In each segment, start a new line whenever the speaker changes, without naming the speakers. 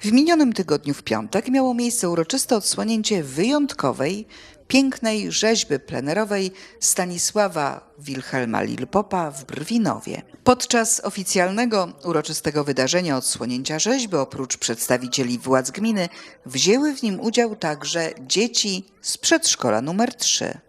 W minionym tygodniu w piątek miało miejsce uroczyste odsłonięcie wyjątkowej, pięknej rzeźby plenerowej Stanisława Wilhelma Lilpopa w Brwinowie. Podczas oficjalnego uroczystego wydarzenia odsłonięcia rzeźby oprócz przedstawicieli władz gminy wzięły w nim udział także dzieci z przedszkola numer 3.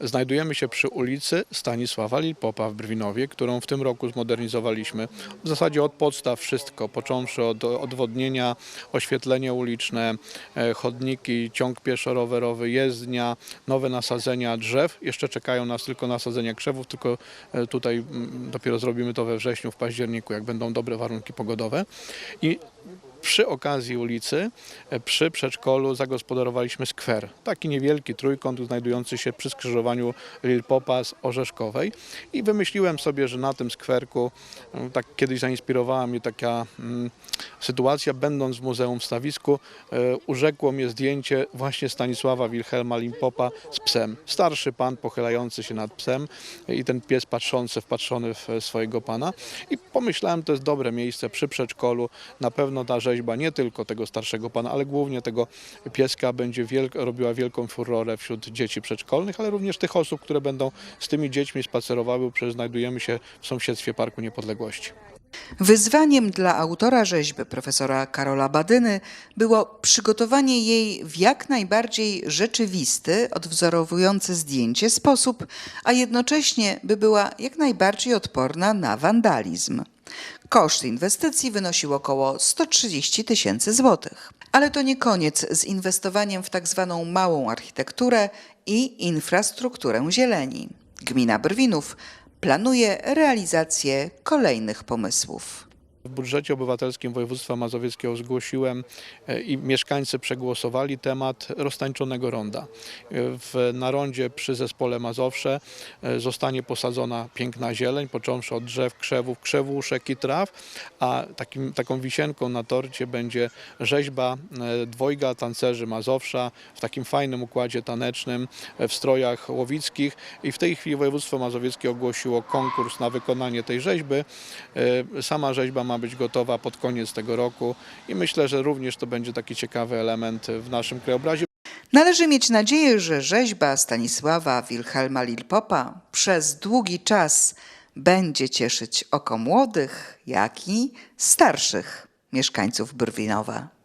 Znajdujemy się przy ulicy Stanisława Lilpopa w Brwinowie, którą w tym roku zmodernizowaliśmy. W zasadzie od podstaw wszystko, począwszy od odwodnienia, oświetlenie uliczne, e, chodniki, ciąg pieszo-rowerowy, jezdnia, nowe nasadzenia drzew. Jeszcze czekają nas tylko nasadzenia krzewów, tylko e, tutaj mm, dopiero zrobimy to we wrześniu, w październiku, jak będą dobre warunki pogodowe. I przy okazji ulicy, e, przy przedszkolu zagospodarowaliśmy skwer. Taki niewielki trójkąt znajdujący się przy skrzyżowaniu Lilpopa z Orzeszkowej. I wymyśliłem sobie, że na tym skwerku, e, tak kiedyś zainspirowała mnie taka mm, sytuacja, będąc w Muzeum w Stawisku, e, urzekło mnie zdjęcie właśnie Stanisława Wilhelma Limpopa z psem. Starszy pan pochylający się nad psem i ten pies patrzący, wpatrzony w e, swojego pana. I pomyślałem, to jest dobre miejsce przy przedszkolu. Na pewno ta rzeźba nie tylko tego starszego pana, ale głównie tego pieska będzie wielk, robiła wielką furorę wśród dzieci przedszkolnych, ale również tych osób, które będą z tymi dziećmi spacerowały, przecież znajdujemy się w sąsiedztwie Parku Niepodległości.
Wyzwaniem dla autora rzeźby, profesora Karola Badyny, było przygotowanie jej w jak najbardziej rzeczywisty, odwzorowujący zdjęcie sposób, a jednocześnie by była jak najbardziej odporna na wandalizm. Koszt inwestycji wynosił około 130 tysięcy złotych. Ale to nie koniec z inwestowaniem w tak zwaną małą architekturę i infrastrukturę zieleni. Gmina Brwinów planuje realizację kolejnych pomysłów.
W budżecie obywatelskim województwa mazowieckiego zgłosiłem e, i mieszkańcy przegłosowali temat roztańczonego ronda. E, W narondzie przy zespole Mazowsze e, zostanie posadzona piękna zieleń, począwszy od drzew, krzewów, krzewuszek i traw, a takim, taką wisienką na torcie będzie rzeźba dwojga tancerzy Mazowsza w takim fajnym układzie tanecznym, w strojach łowickich i w tej chwili województwo mazowieckie ogłosiło konkurs na wykonanie tej rzeźby. Sama rzeźba ma być gotowa pod koniec tego roku i myślę, że również to będzie taki ciekawy element w naszym krajobrazie.
Należy mieć nadzieję, że rzeźba Stanisława Wilhelma Lilpopa przez długi czas będzie cieszyć oko młodych, jak i starszych mieszkańców Brwinowa.